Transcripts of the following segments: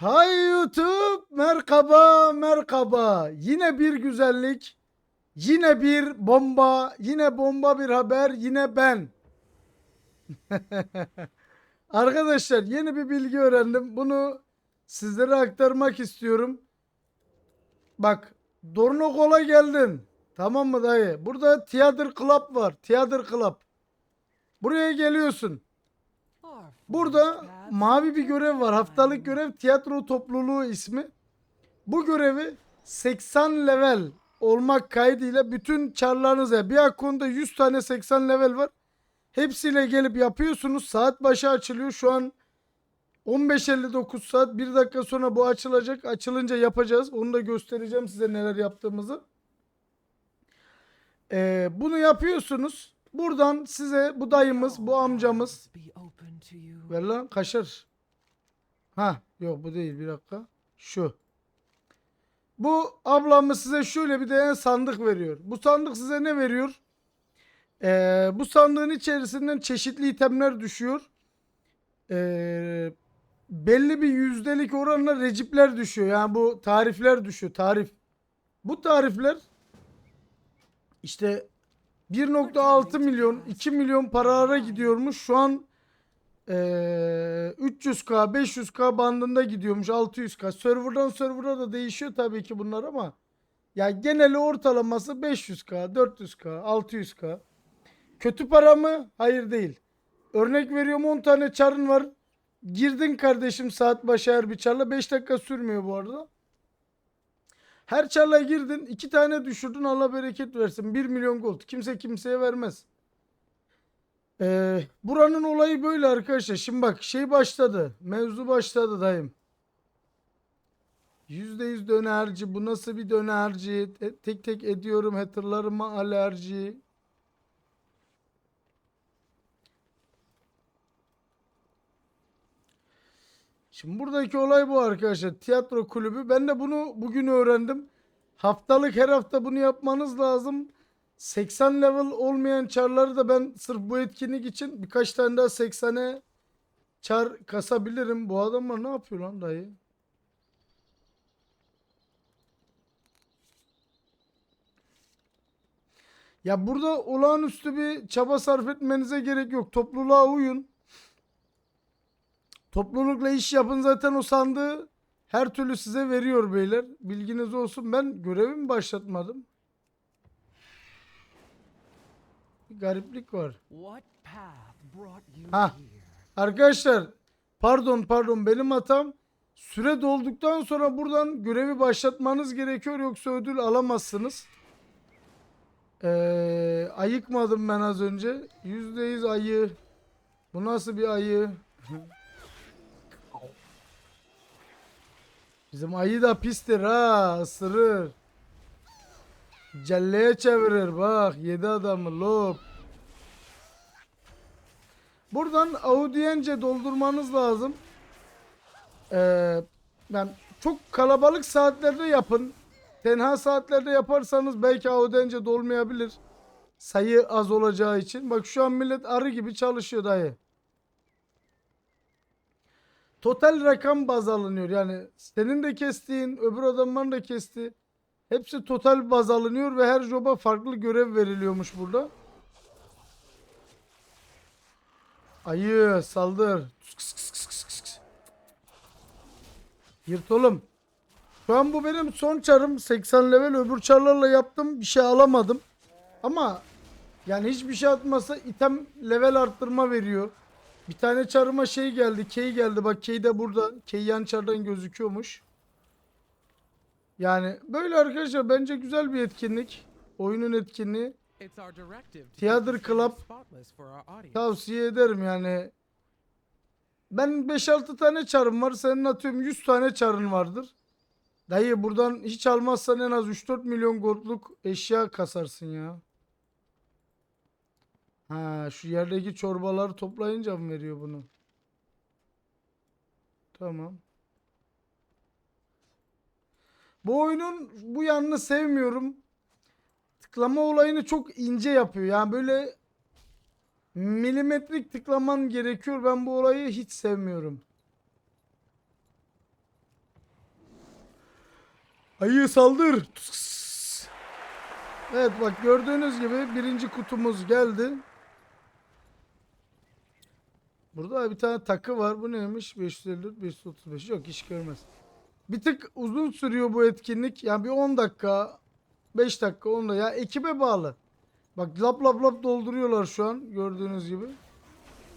Hay YouTube merhaba merhaba. Yine bir güzellik. Yine bir bomba. Yine bomba bir haber. Yine ben. Arkadaşlar yeni bir bilgi öğrendim. Bunu sizlere aktarmak istiyorum. Bak Dornokol'a geldin. Tamam mı dayı? Burada Theater Club var. Theater Club. Buraya geliyorsun. Burada mavi bir görev var. Haftalık görev tiyatro topluluğu ismi. Bu görevi 80 level olmak kaydıyla bütün çarlarınıza bir akonda 100 tane 80 level var. Hepsiyle gelip yapıyorsunuz. Saat başı açılıyor. Şu an 15.59 saat. 1 dakika sonra bu açılacak. Açılınca yapacağız. Onu da göstereceğim size neler yaptığımızı. Ee, bunu yapıyorsunuz. Buradan size bu dayımız, bu amcamız Ver lan kaşır. Ha yok bu değil bir dakika. Şu. Bu ablamız size şöyle bir tane sandık veriyor. Bu sandık size ne veriyor? Ee, bu sandığın içerisinden çeşitli itemler düşüyor. Ee, belli bir yüzdelik oranla recipler düşüyor. Yani bu tarifler düşüyor. Tarif. Bu tarifler işte 1.6 milyon 2 milyon paralara gidiyormuş. Şu an ee, 300k 500k bandında gidiyormuş. 600k serverdan server'a da değişiyor tabii ki bunlar ama ya geneli ortalaması 500k 400k 600k kötü para mı? Hayır değil. Örnek veriyorum 10 tane çarın var. Girdin kardeşim saat başı her bir çarla. 5 dakika sürmüyor bu arada. Her çarla girdin 2 tane düşürdün. Allah bereket versin. 1 milyon gold. Kimse kimseye vermez ee, buranın olayı böyle arkadaşlar. Şimdi bak şey başladı. Mevzu başladı dayım. %100 dönerci. Bu nasıl bir dönerci? Te- Tek tek ediyorum hatırlarıma alerji. Şimdi buradaki olay bu arkadaşlar. Tiyatro kulübü. Ben de bunu bugün öğrendim. Haftalık her hafta bunu yapmanız lazım. 80 level olmayan çarları da ben sırf bu etkinlik için birkaç tane daha 80'e çar kasabilirim. Bu adamlar ne yapıyor lan dayı? Ya burada olağanüstü bir çaba sarf etmenize gerek yok. Topluluğa uyun. Toplulukla iş yapın zaten o sandığı her türlü size veriyor beyler. Bilginiz olsun. Ben görevimi başlatmadım. Bir gariplik var. Ha. Arkadaşlar pardon pardon benim hatam. Süre dolduktan sonra buradan görevi başlatmanız gerekiyor yoksa ödül alamazsınız. Ee, ayıkmadım ben az önce. %100 ayı. Bu nasıl bir ayı? Bizim ayı da pistir ha ısırır. Celleye çevirir bak yedi adamı lop. Buradan audiyence doldurmanız lazım. Ee, yani çok kalabalık saatlerde yapın. Tenha saatlerde yaparsanız belki audiyence dolmayabilir. Sayı az olacağı için. Bak şu an millet arı gibi çalışıyor dayı. Total rakam baz alınıyor. Yani senin de kestiğin, öbür adamların da kesti. Hepsi total baz alınıyor ve her joba farklı görev veriliyormuş burada. Ayı saldır. Yırt oğlum. Şu an bu benim son çarım. 80 level öbür çarlarla yaptım. Bir şey alamadım. Ama yani hiçbir şey atmasa item level arttırma veriyor. Bir tane çarıma şey geldi. Key geldi. Bak key de burada. Key yan çardan gözüküyormuş. Yani böyle arkadaşlar bence güzel bir etkinlik. Oyunun etkinliği. Theater Club. Tavsiye ederim yani. Ben 5-6 tane çarım var. Senin atıyorum 100 tane çarın vardır. Dayı buradan hiç almazsan en az 3-4 milyon goldluk eşya kasarsın ya. Ha şu yerdeki çorbaları toplayınca mı veriyor bunu? Tamam. Bu oyunun bu yanını sevmiyorum. Tıklama olayını çok ince yapıyor. Yani böyle milimetrik tıklaman gerekiyor. Ben bu olayı hiç sevmiyorum. Ayı saldır. Evet bak gördüğünüz gibi birinci kutumuz geldi. Burada bir tane takı var. Bu neymiş? 554, 535. Yok iş görmez. Bir tık uzun sürüyor bu etkinlik. Yani bir 10 dakika, 5 dakika, 10 dakika. Ya ekibe bağlı. Bak lap lap lap dolduruyorlar şu an gördüğünüz gibi.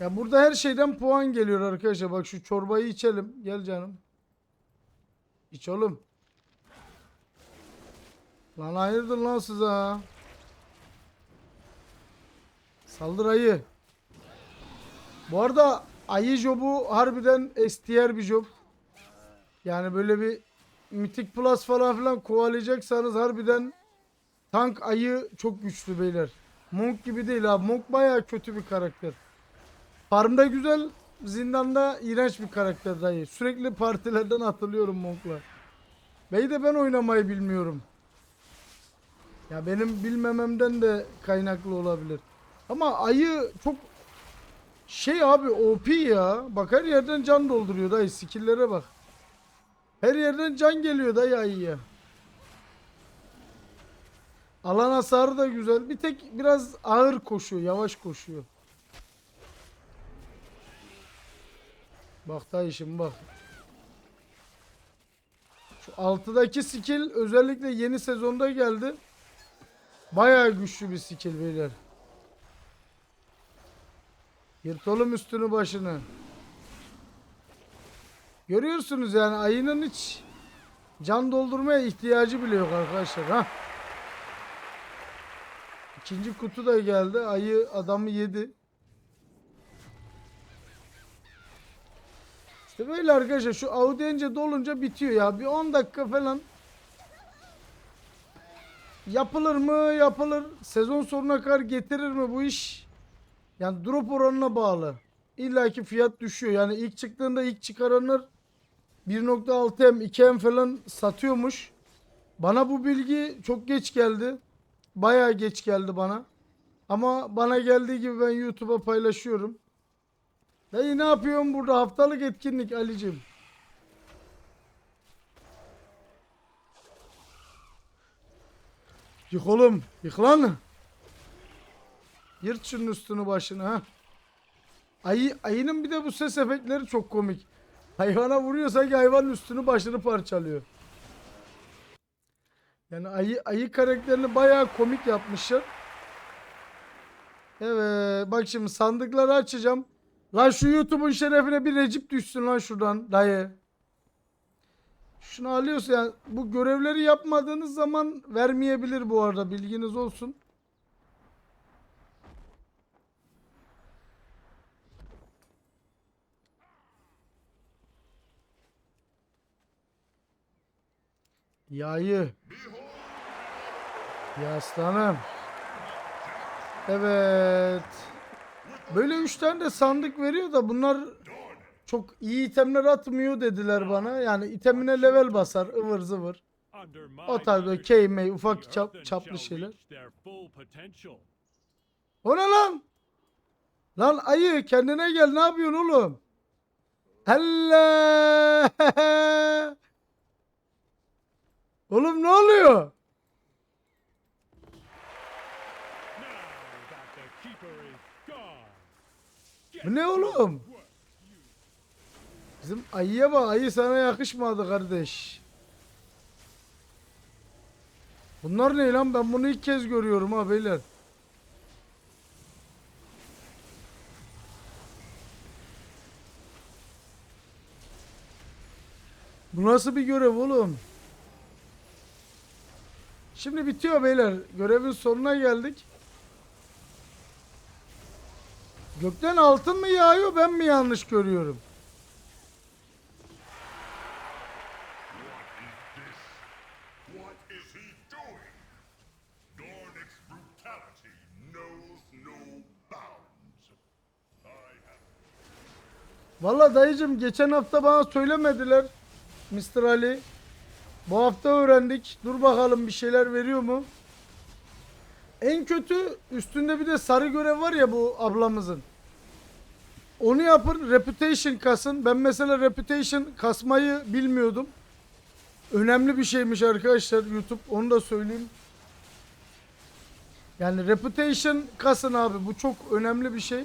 Ya burada her şeyden puan geliyor arkadaşlar. Bak şu çorbayı içelim. Gel canım. İç oğlum. Lan hayırdır lan size ha? Saldır ayı. Bu arada ayı jobu harbiden STR bir job. Yani böyle bir Mythic Plus falan filan kovalayacaksanız harbiden tank ayı çok güçlü beyler. Monk gibi değil abi. Monk baya kötü bir karakter. Farmda güzel, zindanda iğrenç bir karakter dayı. Sürekli partilerden atılıyorum Monk'la. Bey de ben oynamayı bilmiyorum. Ya benim bilmememden de kaynaklı olabilir. Ama ayı çok şey abi OP ya. Bak her yerden can dolduruyor dayı. Skill'lere bak. Her yerden can geliyor dayı ayıya. Alan hasarı da güzel. Bir tek biraz ağır koşuyor, yavaş koşuyor. Bak dayı şimdi bak. Şu altıdaki skill özellikle yeni sezonda geldi. Bayağı güçlü bir skill beyler. Yırtalım üstünü başını. Görüyorsunuz yani ayının hiç can doldurmaya ihtiyacı bile yok arkadaşlar. Ha. İkinci kutu da geldi. Ayı adamı yedi. İşte böyle arkadaşlar şu audience dolunca bitiyor ya. Bir 10 dakika falan yapılır mı? Yapılır. Sezon sonuna kadar getirir mi bu iş? Yani drop oranına bağlı. İlla ki fiyat düşüyor. Yani ilk çıktığında ilk çıkaranlar 1.6M 2M falan satıyormuş. Bana bu bilgi çok geç geldi. Bayağı geç geldi bana. Ama bana geldiği gibi ben YouTube'a paylaşıyorum. Dayı ne yapıyorum burada haftalık etkinlik Ali'cim. Yık oğlum. Yık lan. Yırt şunun üstünü başını ha. Ayı, ayının bir de bu ses efektleri çok komik. Hayvana vuruyor sanki hayvanın üstünü başını parçalıyor. Yani ayı, ayı karakterini bayağı komik yapmışlar. Evet bak şimdi sandıkları açacağım. Lan şu YouTube'un şerefine bir Recep düşsün lan şuradan dayı. Şunu alıyorsa yani bu görevleri yapmadığınız zaman vermeyebilir bu arada bilginiz olsun. Yayı. Ya. Evet. Böyle üç tane de sandık veriyor da bunlar çok iyi itemler atmıyor dediler bana. Yani itemine level basar ıvır zıvır. O tarz böyle keyme, ufak çap- çaplı şeyler. O ne lan? Lan ayı kendine gel ne yapıyorsun oğlum? Allah! oğlum ne oluyor? Bu ne oğlum? Bizim ayıya bak ayı sana yakışmadı kardeş. Bunlar ne lan ben bunu ilk kez görüyorum ha beyler. Bu nasıl bir görev oğlum? Şimdi bitiyor beyler. Görevin sonuna geldik. Gökten altın mı yağıyor ben mi yanlış görüyorum? Valla dayıcım geçen hafta bana söylemediler. Mr. Ali. Bu hafta öğrendik. Dur bakalım bir şeyler veriyor mu? En kötü üstünde bir de sarı görev var ya bu ablamızın. Onu yapın reputation kasın. Ben mesela reputation kasmayı bilmiyordum. önemli bir şeymiş arkadaşlar YouTube onu da söyleyeyim. Yani reputation kasın abi bu çok önemli bir şey.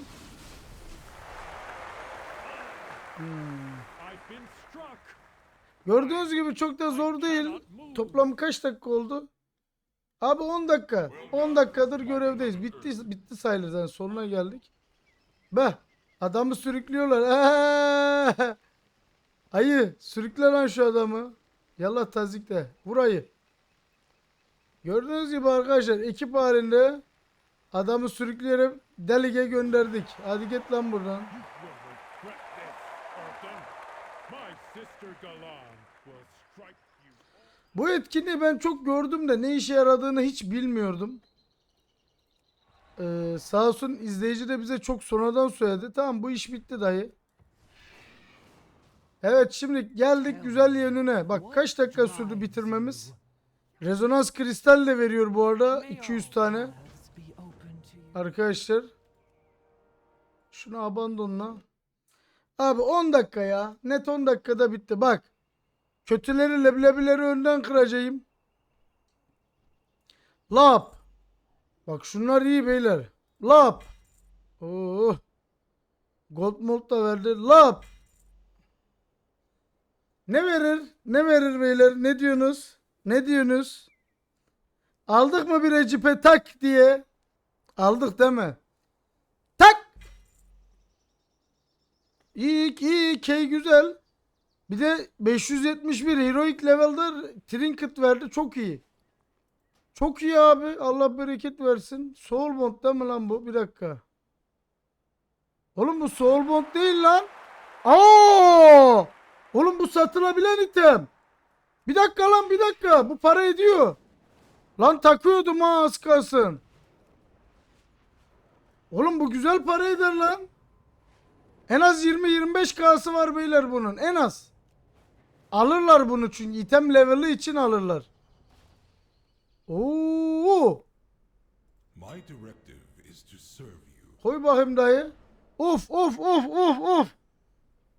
Struck. Gördüğünüz gibi çok da zor değil. Toplam kaç dakika oldu? Abi 10 dakika. 10 dakikadır görevdeyiz. Bitti bitti sayılır zaten sonuna geldik. Be adamı sürüklüyorlar. Ayı sürükle lan şu adamı. Yallah tazikle. Vur ayı. Gördüğünüz gibi arkadaşlar ekip halinde adamı sürükleyerek delige gönderdik. Hadi git lan buradan. Sister Galan. Bu etkinliği ben çok gördüm de ne işe yaradığını hiç bilmiyordum. Ee, sağ olsun izleyici de bize çok sonradan söyledi. Tamam bu iş bitti dayı. Evet şimdi geldik güzel yönüne. Bak kaç dakika sürdü bitirmemiz. Rezonans kristal de veriyor bu arada 200 tane. Arkadaşlar. Şunu abandonla. Abi 10 dakika ya. Net 10 dakikada bitti. Bak. Kötüleri leblebileri önden kıracağım. Lap. Bak şunlar iyi beyler. Lap. Oo. Gold mold da verdi. Lap. Ne verir? Ne verir beyler? Ne diyorsunuz? Ne diyorsunuz? Aldık mı bir recipe tak diye? Aldık değil mi? Tak. İyi iyi key güzel. Bir de 571 heroic level'da trinket verdi çok iyi. Çok iyi abi. Allah bereket versin. Soul Bond değil mi lan bu? Bir dakika. Oğlum bu Soul Bond değil lan. Aa! Oğlum bu satılabilen item. Bir dakika lan bir dakika. Bu para ediyor. Lan takıyordum ha az kalsın. Oğlum bu güzel para eder lan. En az 20-25 K'sı var beyler bunun. En az. Alırlar bunu çünkü item level'ı için alırlar. Oo! My directive is to serve you. Koy bakayım dayı. Of of of of of.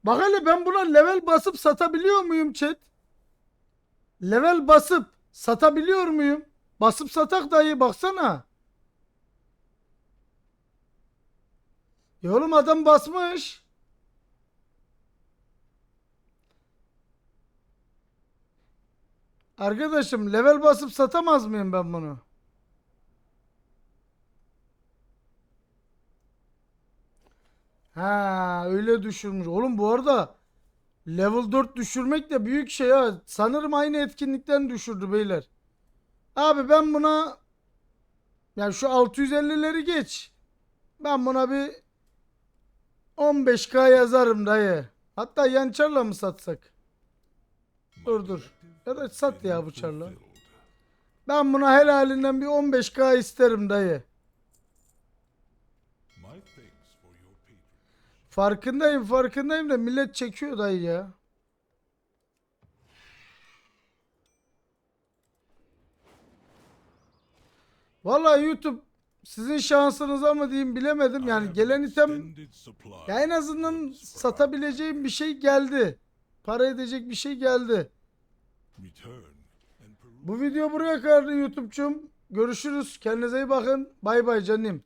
Bak hele ben buna level basıp satabiliyor muyum chat? Level basıp satabiliyor muyum? Basıp satak dayı baksana. Ya oğlum adam basmış. Arkadaşım level basıp satamaz mıyım ben bunu? Ha öyle düşürmüş. Oğlum bu arada level 4 düşürmek de büyük şey ha. Sanırım aynı etkinlikten düşürdü beyler. Abi ben buna ya şu 650'leri geç. Ben buna bir 15k yazarım dayı. Hatta yançarla mı satsak? Dur dur. Ya da sat ya bu çarla. Ben buna helalinden bir 15k isterim dayı. Farkındayım farkındayım da millet çekiyor dayı ya. Vallahi YouTube sizin şansınıza mı diyeyim bilemedim. Yani gelen item ya en azından satabileceğim bir şey geldi. Para edecek bir şey geldi. Bu video buraya kadar YouTube'cum. Görüşürüz. Kendinize iyi bakın. Bay bay canım.